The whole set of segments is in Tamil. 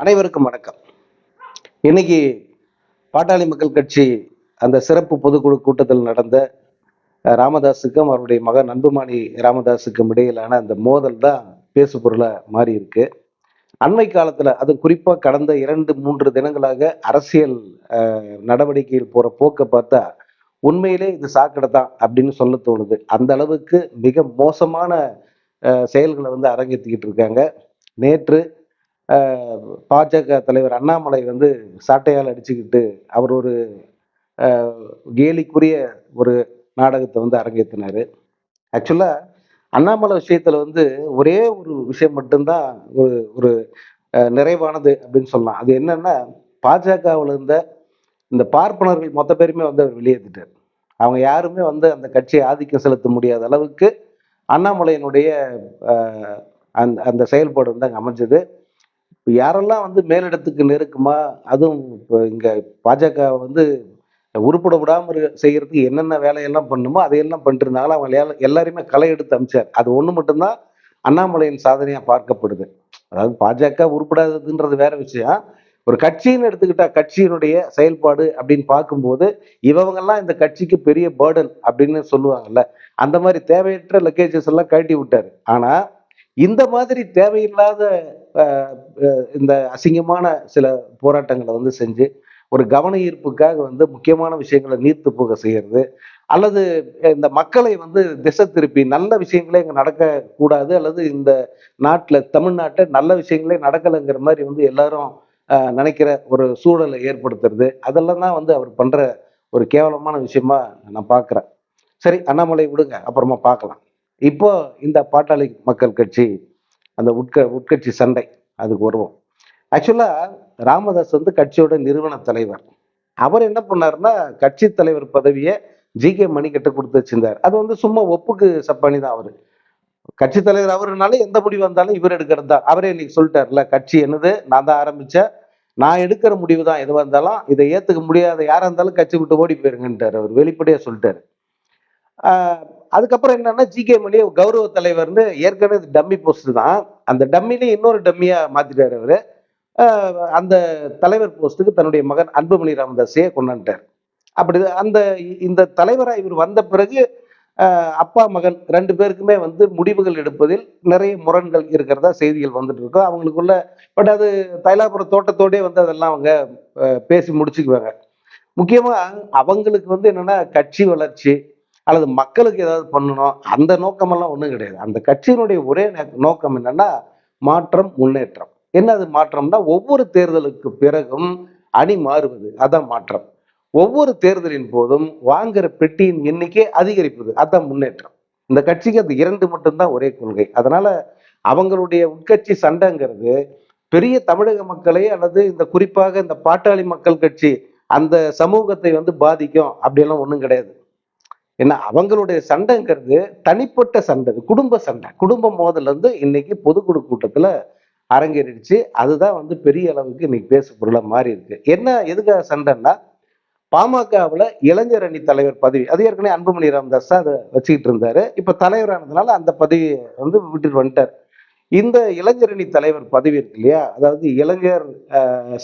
அனைவருக்கும் வணக்கம். இன்னைக்கு பாட்டாளி மக்கள் கட்சி அந்த சிறப்பு பொதுக்குழு கூட்டத்தில் நடந்த ராமதாஸுக்கும் அவருடைய மகன் அன்புமணி ராமதாஸுக்கும் இடையிலான அந்த மோதல் தான் பேசு பொருளா மாறி இருக்கு. அண்மை காலத்துல அது குறிப்பாக கடந்த இரண்டு மூன்று தினங்களாக அரசியல் நடவடிக்கையில் போகிற போக்கை பார்த்தா உண்மையிலே இது சாக்கடை தான் அப்படின்னு சொல்ல தோணுது. அந்த அளவுக்கு மிக மோசமான செயல்களை வந்து அரங்கேற்றிக்கிட்டு இருக்காங்க. நேற்று பாஜக தலைவர் அண்ணாமலை வந்து சாட்டையால் அடிச்சுக்கிட்டு அவர் ஒரு கேலிக்குரிய ஒரு நாடகத்தை வந்து அரங்கேற்றினார் ஆக்சுவலாக அண்ணாமலை விஷயத்தில் வந்து ஒரே ஒரு விஷயம் மட்டும்தான் ஒரு ஒரு நிறைவானது அப்படின்னு சொல்லலாம். அது என்னென்னா பாஜகவில் இருந்த இந்த பார்ப்பனர்கள் மொத்த பேருமே வந்து அவர் வெளியேற்றிட்டார் அவங்க யாருமே வந்து அந்த கட்சியை ஆதிக்கம் செலுத்த முடியாத அளவுக்கு அண்ணாமலையினுடைய அந்த அந்த செயல்பாடு வந்து அங்கே அமைஞ்சது. இப்போ யாரெல்லாம் வந்து மேலிடத்துக்கு நெருக்குமா? அதுவும் இப்போ இங்கே பாஜக வந்து உருப்பட விடாமல் செய்கிறதுக்கு என்னென்ன வேலையெல்லாம் பண்ணுமோ அதையெல்லாம் பண்ணிட்டு இருந்தாங்களோ அவங்க எல்லாரையுமே களை எடுத்து அமிச்சார். அது ஒன்று மட்டும்தான் அண்ணாமலையின் சாதனையாக பார்க்கப்படுது. அதாவது பாஜக உருப்படாததுன்றது வேற விஷயம். ஒரு கட்சின்னு எடுத்துக்கிட்டா கட்சியினுடைய செயல்பாடு அப்படின்னு பார்க்கும்போது இவங்கெல்லாம் இந்த கட்சிக்கு பெரிய பேர்டன் அப்படின்னு சொல்லுவாங்கல்ல. அந்த மாதிரி தேவையற்ற லக்கேஜஸ் எல்லாம் கழட்டி விட்டாரு. ஆனா இந்த மாதிரி தேவையில்லாத இந்த அசிங்கமான சில போராட்டங்களை வந்து செஞ்சு ஒரு கவன ஈர்ப்புக்காக வந்து முக்கியமான விஷயங்களை நீர்த்து போக செய்யறது அல்லது இந்த மக்களை வந்து திசை திருப்பி நல்ல விஷயங்களே இங்கே நடக்கக்கூடாது அல்லது இந்த நாட்டில் தமிழ்நாட்டில் நல்ல விஷயங்களே நடக்கலைங்கிற மாதிரி வந்து எல்லாரும் நினைக்கிற ஒரு சூழலை ஏற்படுத்துறது அதெல்லாம் தான் வந்து அவர் பண்ணுற ஒரு கேவலமான விஷயமா நான் பார்க்குறேன். சரி அண்ணாமலை விடுங்க அப்புறமா பார்க்கலாம். இப்போ இந்த பாட்டாளி மக்கள் கட்சி அந்த உட்க உட்கட்சி சண்டை அதுக்கு வருவோம். ஆக்சுவலாக ராமதாஸ் வந்து கட்சியோட நிறுவன தலைவர். அவர் என்ன பண்ணாருன்னா கட்சி தலைவர் பதவியை ஜி கே மணிக்கிட்ட கொடுத்து வச்சிருந்தார். அது வந்து சும்மா ஒப்புக்கு சப்பானி தான் அவர். கட்சி தலைவர் அவருனால எந்த முடிவு வந்தாலும் இவர் எடுக்கிறது தான். அவரே இன்னைக்கு சொல்லிட்டார்ல கட்சி என்னது? நான் தான் ஆரம்பித்தேன் நான் எடுக்கிற முடிவு தான் எதுவாக இருந்தாலும் இதை ஏற்றுக்க முடியாத யாராக இருந்தாலும் கட்சி விட்டு ஓடி போயிருங்கன்ட்டார். அவர் வெளிப்படையாக சொல்லிட்டாரு. அதுக்கப்புறம் என்னன்னா ஜி கே மணி கௌரவ தலைவர்னு ஏற்கனவே டம்மி போஸ்ட் தான். அந்த டம்மிலே இன்னொரு டம்மியாக மாற்றிட்டார் அவர். அந்த தலைவர் போஸ்ட்டுக்கு தன்னுடைய மகன் அன்புமணி ராமதாஸையே கொண்டாண்டார் அப்படி அந்த இந்த தலைவராக இவர் வந்த பிறகு அப்பா மகன் ரெண்டு பேருக்குமே வந்து முடிவுகள் எடுப்பதில் நிறைய முரண்கள் இருக்கிறதா செய்திகள் வந்துட்டு இருக்கும் அவங்களுக்குள்ள பட் அது தைலாபுரம் தோட்டத்தோடே வந்து அதெல்லாம் அவங்க பேசி முடிச்சுக்குவாங்க. முக்கியமாக அவங்களுக்கு வந்து என்னன்னா கட்சி வளர்ச்சி அல்லது மக்களுக்கு ஏதாவது பண்ணணும் அந்த நோக்கமெல்லாம் ஒன்றும் கிடையாது. அந்த கட்சியினுடைய ஒரே நோக்கம் என்னன்னா மாற்றம் முன்னேற்றம். என்ன அது மாற்றம்னா ஒவ்வொரு தேர்தலுக்கு பிறகும் அணி மாறுவது. அதான் மாற்றம். ஒவ்வொரு தேர்தலின் போதும் வாங்குற பெட்டியின் எண்ணிக்கை அதிகரிப்பது. அதான் முன்னேற்றம். இந்த கட்சிக்கு அது இரண்டு மட்டும்தான் ஒரே கொள்கை. அதனால அவங்களுடைய உட்கட்சி சண்டைங்கிறது பெரிய தமிழக மக்களை அல்லது இந்த குறிப்பாக இந்த பாட்டாளி மக்கள் கட்சி அந்த சமூகத்தை வந்து பாதிக்கும் அப்படியெல்லாம் ஒன்றும் கிடையாது. ஏன்னா அவங்களுடைய சண்டைங்கிறது தனிப்பட்ட சண்டை. குடும்ப சண்டை. குடும்ப மோதல் வந்து இன்னைக்கு பொதுக்குழு கூட்டத்துல அரங்கேறிடுச்சு. அதுதான் வந்து பெரிய அளவுக்கு இன்னைக்கு பேசு பொருளா மாறி இருக்கு. என்ன எதுக்காக சண்டைன்னா பாமகவுல இளைஞர் அணி தலைவர் பதவி அது ஏற்கனவே அன்புமணி ராமதாஸ் அதை வச்சுக்கிட்டு இருந்தாரு. இப்ப தலைவரானதுனால அந்த பதவியை வந்து விட்டுட்டு வந்துட்டார். இந்த இளைஞர் அணி தலைவர் பதவி இருக்கு இல்லையா? அதாவது இளைஞர்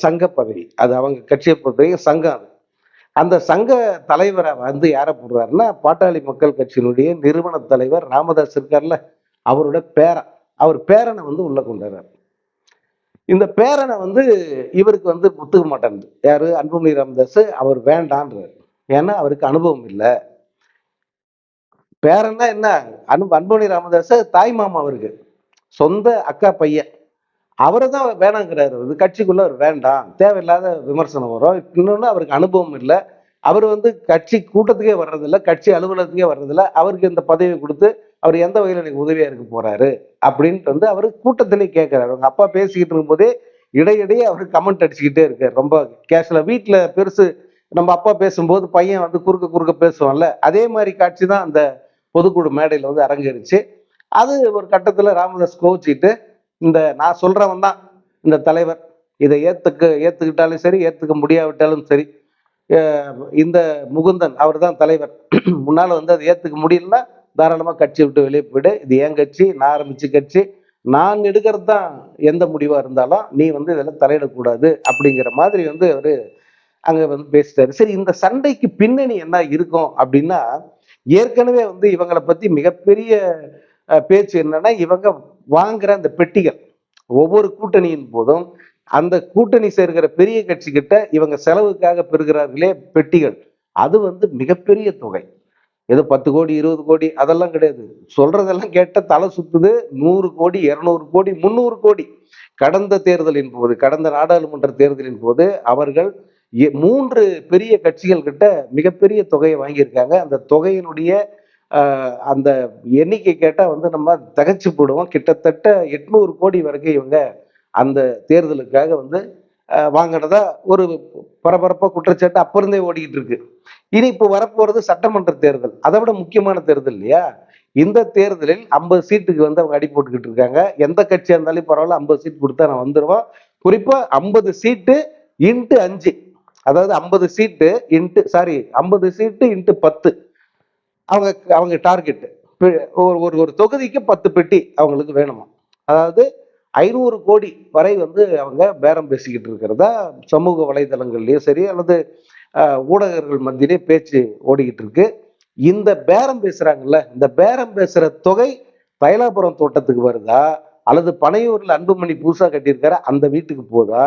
சங்க பதவி அது அவங்க கட்சியை பொறுத்தவரைக்கும் சங்கம் அது. அந்த சங்க தலைவரை வந்து யாரை போடுறாருன்னா பாட்டாளி மக்கள் கட்சியினுடைய நிறுவன தலைவர் ராமதாஸ் இருக்கார்ல அவரோட பேரன் அவர் பேரனை வந்து உள்ள கொண்டாடுறாரு இந்த பேரனை வந்து இவருக்கு வந்து ஒத்துக்க மாட்டேங்குது. யாரு? அன்புமணி ராமதாஸ். அவர் வேண்டான்றார். ஏன்னா அவருக்கு அனுபவம் இல்லை. பேரன்னா என்ன? அன்பு அன்புமணி ராமதாஸ் தாய் மாமா அவருக்கு. சொந்த அக்கா பையன். அவரை தான் வேணாங்கிறாரு. இது கட்சிக்குள்ள அவர் வேண்டாம். தேவையில்லாத விமர்சனம் வரும். இன்னொன்று அவருக்கு அனுபவம் இல்லை. அவர் வந்து கட்சி கூட்டத்துக்கே வர்றதில்ல கட்சி அலுவலகத்துக்கே வர்றதில்ல. அவருக்கு இந்த பதவி கொடுத்து அவர் எந்த வகையில் எனக்கு உதவியா இருக்க போறாரு அப்படின்ட்டு வந்து அவர் கூட்டத்திலே கேட்கிறாரு அவங்க அப்பா பேசிக்கிட்டு இருக்கும்போதே இடையிடையே அவர் கமெண்ட் அடிச்சுக்கிட்டே இருக்காரு. ரொம்ப கேஷில் வீட்டில் பெருசு நம்ம அப்பா பேசும்போது பையன் வந்து குறுக்க குறுக்க பேசுவான்ல. அதே மாதிரி காட்சி தான் அந்த பொதுக்குழு மேடையில் வந்து அரங்கேறிச்சு. அது ஒரு கட்டத்தில் ராமதாஸ் கோவிச்சுக்கிட்டு இந்த நான் சொல்றவன் தான் இந்த தலைவர். இதை ஏற்றுக்க ஏத்துக்கிட்டாலும் சரி ஏத்துக்க முடியாவிட்டாலும் சரி இந்த முகுந்தன் அவர் தான் தலைவர். முன்னால் வந்து அதை ஏற்றுக்க முடியலன்னா தாராளமாக கட்சி விட்டு வெளியே போயிடு. இது என் கட்சி? நான் ஆரம்பிச்சு கட்சி. நான் எடுக்கிறது தான் எந்த முடிவாக இருந்தாலும் நீ வந்து இதில் தலையிடக்கூடாது அப்படிங்கிற மாதிரி வந்து அவர் அங்கே வந்து பேசிட்டாரு. சரி இந்த சண்டைக்கு பின்னணி என்ன இருக்கும் அப்படின்னா ஏற்கனவே வந்து இவங்களை பற்றி மிகப்பெரிய பேச்சு என்னன்னா இவங்க வாங்குற அந்த பெட்டிகள். ஒவ்வொரு கூட்டணியின் போதும் அந்த கூட்டணி சேர்கிற பெரிய கட்சி கிட்ட இவங்க செலவுக்காக பெறுகிறார்களே பெட்டிகள். அது வந்து மிகப்பெரிய தொகை. ஏதோ பத்து கோடி இருபது கோடி அதெல்லாம் கிடையாது. சொல்றதெல்லாம் கேட்ட தலை சுத்துது. நூறு கோடி இருநூறு கோடி முந்நூறு கோடி. கடந்த தேர்தலின் போது கடந்த நாடாளுமன்ற தேர்தலின் போது அவர்கள் எ- மூன்று பெரிய கட்சிகள் கிட்ட மிகப்பெரிய தொகையை வாங்கியிருக்காங்க. அந்த தொகையினுடைய அந்த எண்ணிக்கை கேட்டால் வந்து நம்ம தகச்சு போடுவோம். கிட்டத்தட்ட எட்நூறு கோடி வரைக்கும் இவங்க அந்த தேர்தலுக்காக வந்து வாங்கினதா ஒரு பரபரப்பாக குற்றச்சாட்டு அப்போ இருந்தே ஓடிக்கிட்டு இருக்கு. இனி இப்போ வரப்போகிறது சட்டமன்ற தேர்தல். அதை விட முக்கியமான தேர்தல் இல்லையா? இந்த தேர்தலில் ஐம்பது சீட்டுக்கு வந்து அவங்க அடி போட்டுக்கிட்டு இருக்காங்க. எந்த கட்சியாக இருந்தாலும் பரவாயில்ல ஐம்பது சீட் கொடுத்தா நான் வந்துடுவோம் குறிப்பாக ஐம்பது சீட்டு இன்ட்டு அஞ்சு. அதாவது ஐம்பது சீட்டு இன்ட்டு சாரி ஐம்பது சீட்டு இன்ட்டு பத்து. அவங்க அவங்க டார்கெட்டு ஒரு ஒரு ஒரு தொகுதிக்கு பத்து பெட்டி அவங்களுக்கு வேணுமா? அதாவது ஐநூறு கோடி வரை வந்து அவங்க பேரம் பேசிக்கிட்டு இருக்கிறதா சமூக வலைதளங்கள்லேயும் சரி அல்லது ஊடகர்கள் மத்தியிலே பேச்சு ஓடிக்கிட்டு இருக்கு. இந்த பேரம் பேசுறாங்கல்ல இந்த பேரம் பேசுற தொகை தைலாபுரம் தோட்டத்துக்கு வருதா? அல்லது பனையூர்ல அன்புமணி புதுசா கட்டியிருக்காரு அந்த வீட்டுக்கு போதா?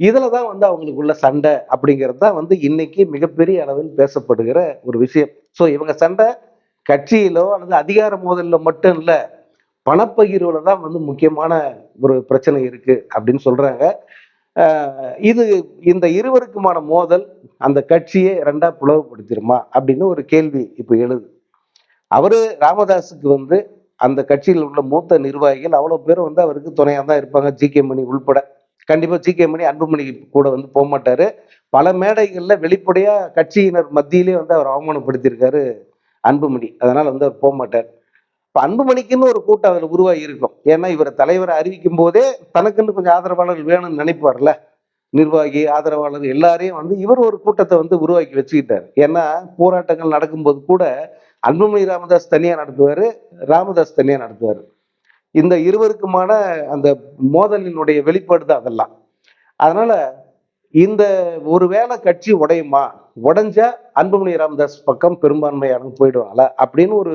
இதுல தான் வந்து அவங்களுக்குள்ள சண்டை அப்படிங்கிறது தான் வந்து இன்னைக்கு மிகப்பெரிய அளவில் பேசப்படுகிற ஒரு விஷயம். ஸோ இவங்க சண்டை கட்சியிலோ அல்லது அதிகார மோதலில் மட்டும் இல்லை பணப்பகிர்வுல தான் வந்து முக்கியமான ஒரு பிரச்சனை இருக்கு அப்படின்னு சொல்றாங்க. இது இந்த இருவருக்குமான மோதல் அந்த கட்சியை ரெண்டா பிளவுபடுத்திருமா அப்படின்னு ஒரு கேள்வி இப்போ எழுது. அவரு ராமதாஸுக்கு வந்து அந்த கட்சியில் உள்ள மூத்த நிர்வாகிகள் அவ்வளோ பேரும் வந்து அவருக்கு துணையாக தான் இருப்பாங்க. ஜி கே மணி உள்பட. கண்டிப்பாக ஜி கே மணி அன்புமணி கூட வந்து போக மாட்டாரு பல மேடைகளில் வெளிப்படையாக கட்சியினர் மத்தியிலே வந்து அவர் அவமானப்படுத்தியிருக்காரு அன்புமணி. அதனால் வந்து அவர் போக மாட்டார். இப்போ அன்புமணிக்குன்னு ஒரு கூட்டம் அதில் உருவாகி இருக்கும். ஏன்னா இவரை தலைவரை அறிவிக்கும் போதே தனக்குன்னு கொஞ்சம் ஆதரவாளர்கள் வேணும்னு நினைப்பார்ல. நிர்வாகி ஆதரவாளர் எல்லாரையும் வந்து இவர் ஒரு கூட்டத்தை வந்து உருவாக்கி வச்சுக்கிட்டார். ஏன்னா போராட்டங்கள் நடக்கும்போது கூட அன்புமணி ராமதாஸ் தனியாக நடத்துவார் ராமதாஸ் தனியாக நடத்துவார். இந்த இருவருக்குமான அந்த மோதலினுடைய வெளிப்பாடு தான் அதெல்லாம். அதனால இந்த ஒருவேளை கட்சி உடையுமா? உடஞ்சா அன்புமணி ராமதாஸ் பக்கம் பெரும்பான்மையான போயிடுவாங்களா? அப்படின்னு ஒரு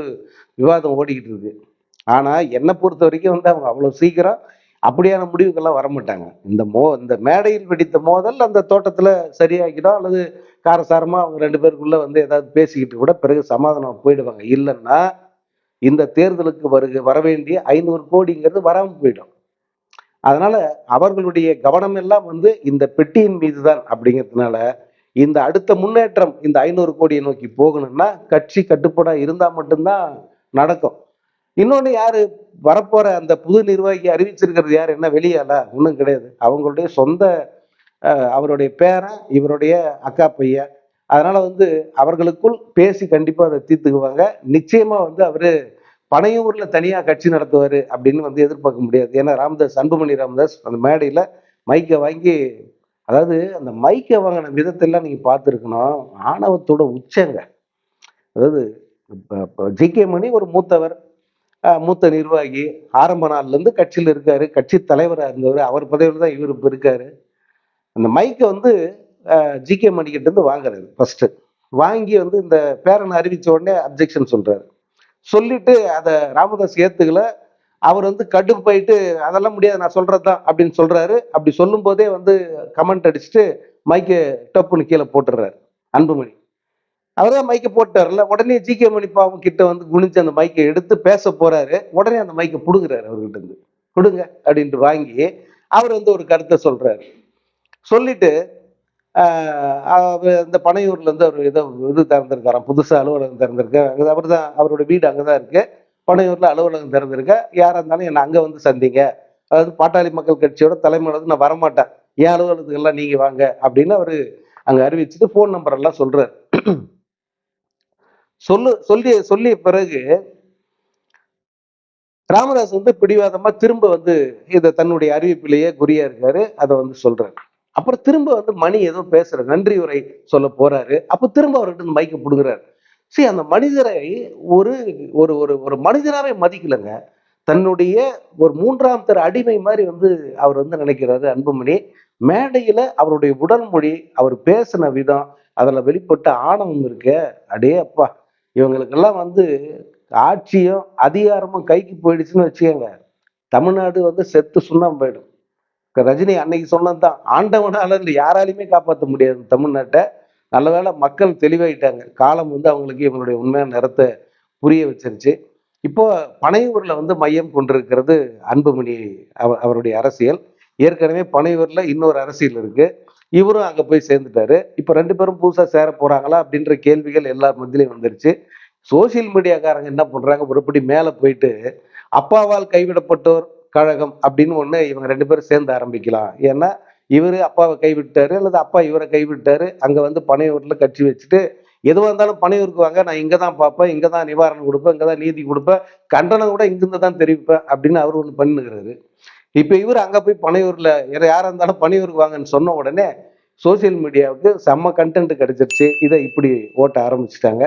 விவாதம் ஓடிக்கிட்டு இருக்கு. ஆனா என்னை பொறுத்த வரைக்கும் வந்து அவங்க அவ்வளவு சீக்கிரம் அப்படியான முடிவுக்கெல்லாம் வர மாட்டாங்க. இந்த மோ இந்த மேடையில் வெடித்த மோதல் அந்த தோட்டத்துல சரியாகிடும் அல்லது காரசாரமா அவங்க ரெண்டு பேருக்குள்ள வந்து ஏதாவது பேசிக்கிட்டு கூட பிறகு சமாதானம் போயிடுவாங்க. இல்லைன்னா இந்த தேர்தலுக்கு வருக வர வேண்டிய ஐநூறு கோடிங்கிறது வராமல் போயிடும். அதனால அவர்களுடைய கவனம் எல்லாம் வந்து இந்த பெட்டியின் மீது தான் அப்படிங்கிறதுனால இந்த அடுத்த முன்னேற்றம் இந்த ஐநூறு கோடியை நோக்கி போகணும்னா கட்சி கட்டுப்பாடா இருந்தா மட்டும்தான் நடக்கும். இன்னொன்று யாரு வரப்போற அந்த புது நிர்வாகி அறிவிச்சிருக்கிறது யார்? என்ன வெளியால? ஒன்றும் கிடையாது. அவங்களுடைய சொந்த அவருடைய பேரன் இவருடைய அக்கா பையன். அதனால வந்து அவர்களுக்குள் பேசி கண்டிப்பா அதை தீர்த்துக்குவாங்க. நிச்சயமா வந்து அவரு பனையூர்ல தனியா கட்சி நடத்துவாரு அப்படின்னு வந்து எதிர்பார்க்க முடியாது. ஏன்னா ராமதாஸ் அன்புமணி ராமதாஸ் அந்த மேடையில மைக்கை வாங்கி அதாவது அந்த மைக்கை வாங்கின விதத்தெல்லாம் நீங்க பார்த்துருக்கணும். ஆணவத்தோட உச்சங்க. அதாவது ஜி கே மணி ஒரு மூத்தவர். மூத்த நிர்வாகி. ஆரம்ப நாள்லேருந்து கட்சியில் இருக்காரு. கட்சி தலைவராக இருந்தவர். அவர் பதவியில் தான் இவர் இப்போ இருக்காரு. அந்த மைக்கை வந்து ஜி கே மணிக்கிட்டேருந்து வாங்குறாரு ஃபர்ஸ்ட் வாங்கி வந்து இந்த பேரனை அறிவித்த உடனே அப்ஜெக்ஷன் சொல்றாரு. சொல்லிட்டு அதை ராமதாஸ் ஏத்துக்கல. அவர் வந்து கடுப்பாயிட்டு அதெல்லாம் முடியாது நான் சொல்றதுதான் அப்படின்னு சொல்றாரு. அப்படி சொல்லும் போதே வந்து கமெண்ட் அடிச்சுட்டு மைக்கை டப்புன்னு கீழே போட்டுடுறாரு. அன்புமணி. அவர் தான் மைக்கை போட்டார்ல உடனே ஜி கே மணி பாவம் கிட்ட வந்து குனிஞ்சு அந்த மைக்கை எடுத்து பேச போறாரு. உடனே அந்த மைக்கை பிடுங்குறாரு அவர்கிட்ட இருந்து. கொடுங்க அப்படின்ட்டு வாங்கி அவர் வந்து ஒரு கருத்தை சொல்றாரு. சொல்லிட்டு அவர் இந்த பனையூர்ல இருந்து அவர் ஏதோ இது திறந்திருக்காராம். புதுசாக அலுவலகம் திறந்திருக்க அவர் தான் அவரோட வீடு அங்கே தான் இருக்குது பனையூரில் அலுவலகம் திறந்திருக்க யாராக இருந்தாலும் என்னை அங்கே வந்து சந்திங்க. அதாவது பாட்டாளி மக்கள் கட்சியோட தலைமையில நான் வரமாட்டேன். என் அலுவலகத்துக்கெல்லாம் நீங்கள் வாங்க அப்படின்னு அவர் அங்கே அறிவிச்சுட்டு ஃபோன் நம்பர் எல்லாம் சொல்கிறார் சொல்லு சொல்லி சொல்லிய பிறகு ராமதாஸ் வந்து பிடிவாதமாக திரும்ப வந்து இதை தன்னுடைய அறிவிப்பிலேயே குறியாக இருக்காரு. அதை வந்து சொல்கிறார் அப்புறம் திரும்ப வந்து மணி ஏதோ பேசுற நன்றி உரை சொல்ல போறாரு. அப்ப திரும்ப அவர்கிட்ட இந்த மைக்க புடுங்குறாரு. சரி அந்த மனிதரை ஒரு ஒரு ஒரு ஒரு மனிதனாவே மதிக்கலைங்க. தன்னுடைய ஒரு மூன்றாம் தர அடிமை மாதிரி வந்து அவர் வந்து நினைக்கிறாரு அன்புமணி. மேடையில அவருடைய உடல் மொழி அவர் பேசின விதம் அதுல வெளிப்பட்ட ஆணவம் இருக்க அடே அப்பா இவங்களுக்கெல்லாம் வந்து ஆட்சியும் அதிகாரமும் கைக்கு போயிடுச்சுன்னு வச்சுக்கோங்க. தமிழ்நாடு வந்து செத்து சுண்ணாம்பு போயிடும். ரஜினி அன்னைக்கு சொன்னதுதான். ஆண்டவனால இந்த யாராலையுமே காப்பாற்ற முடியாது தமிழ்நாட்டை. நல்ல வேளை மக்கள் தெளிவாயிட்டாங்க. காலம் வந்து அவங்களுக்கு இவங்களுடைய உண்மையான நிறத்தை புரிய வச்சிருச்சு. இப்போ பனையூரில் வந்து மையம் கொண்டிருக்கிறது அன்புமணி அவ அவருடைய அரசியல். ஏற்கனவே பனையூரில் இன்னொரு அரசியல் இருக்கு. இவரும் அங்கே போய் சேர்ந்துட்டாரு. இப்போ ரெண்டு பேரும் புதுசாக சேர போகிறாங்களா அப்படின்ற கேள்விகள் எல்லார் மத்தியிலையும் வந்துருச்சு. சோசியல் மீடியாக்காரங்க என்ன பண்ணுறாங்க ஒருபடி மேலே போயிட்டு அப்பாவால் கைவிடப்பட்டோர் கழகம் அப்படின்னு ஒன்று இவங்க ரெண்டு பேரும் சேர்ந்து ஆரம்பிக்கலாம். ஏன்னா இவர் அப்பாவை கைவிட்டாரு அல்லது அப்பா இவரை கைவிட்டாரு அங்கே வந்து பனையூரில் கட்சி வச்சுட்டு எதுவாக இருந்தாலும் பனையூருக்கு வாங்க நான் இங்கே தான் பார்ப்பேன் இங்கே தான் நிவாரணம் கொடுப்பேன் இங்கே தான் நீதி கொடுப்பேன் கண்டனம் கூட இங்கிருந்து தான் தெரிவிப்பேன் அப்படின்னு அவர் ஒன்று பண்ணுகிறாரு இப்போ இவர் அங்கே போய் பனையூரில் யாராக இருந்தாலும் பனையூருக்கு வாங்கன்னு சொன்ன உடனே சோசியல் மீடியாவுக்கு செம்ம கண்டென்ட் கிடைச்சிருச்சு. இதை இப்படி ஓட்ட ஆரம்பிச்சிட்டாங்க.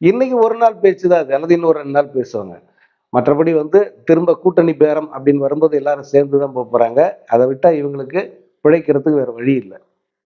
இன்னைக்கு ஒரு நாள் பேச்சு தான் அது அல்லது இன்னும் ஒரு ரெண்டு நாள் பேசுவாங்க. மற்றபடி வந்து திரும்ப கூட்டணி பேரம் அப்படின்னு வரும்போது எல்லாரும் சேர்ந்து தான் போக போகிறாங்க அதை விட்டால் இவங்களுக்கு பிழைக்கிறதுக்கு வேறு வழி இல்லை.